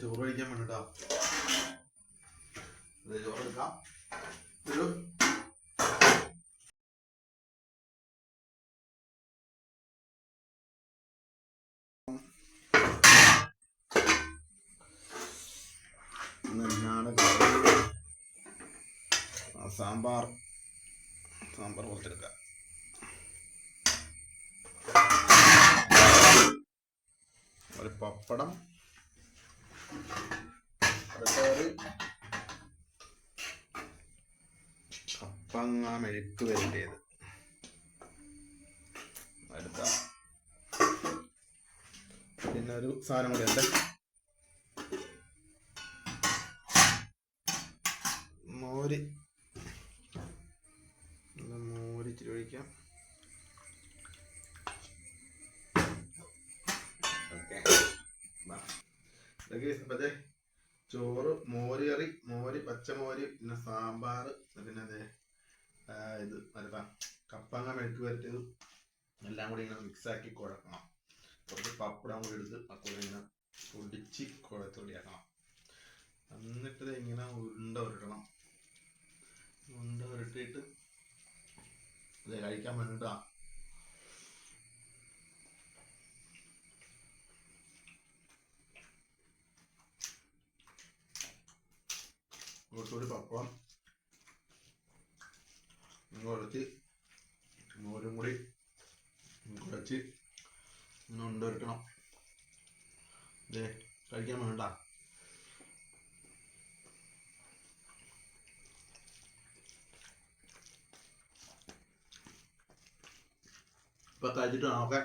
ചോറ് കഴിക്കാൻ വേണ്ടിട്ടാ. സാമ്പാർ. സാമ്പാർ കുറച്ചെടുക്കാം ഒരു പപ്പടം. കപ്പങ്ങ മെഴുക്ക് വരേണ്ടത് അടുത്ത. പിന്നെ ഒരു സാധനം കൂടി ഉണ്ട്. മോര്. മോര് ഇച്ചിരി ഒഴിക്കാം. ഇതൊക്കെ ചോറ് മോര് കറി മോര് പച്ചമോര് പിന്നെ സാമ്പാർ പിന്നെ അതെ ഇത് മറ്റേ കപ്പങ്ങ മെഴുക്ക് വരട്ടിയത് എല്ലാം കൂടി ഇങ്ങനെ മിക്സ് ആക്കി കുഴക്കണം. കുറച്ച് പപ്പടം കൂടി എടുത്ത് അപ്പോൾ ഇങ്ങനെ പൊടിച്ച് കുഴത്തൊടിയാക്കണം എന്നിട്ട് ഇങ്ങനെ ഉണ്ട ഉരുട്ടണം ഉണ്ട ഉരുട്ടിയിട്ട് ഇത് കഴിക്കാൻ വേണ്ടിട്ടാ കുറച്ചുകൂടി പപ്പടം കുറച്ച് മോരും കൂടി. കുറച്ച് ഇങ്ങനെ ഉണ്ടൊരുക്കണം ഇതേ കഴിക്കാൻ വേണ്ട. ഇപ്പൊ കഴിച്ചിട്ട് നോക്കാം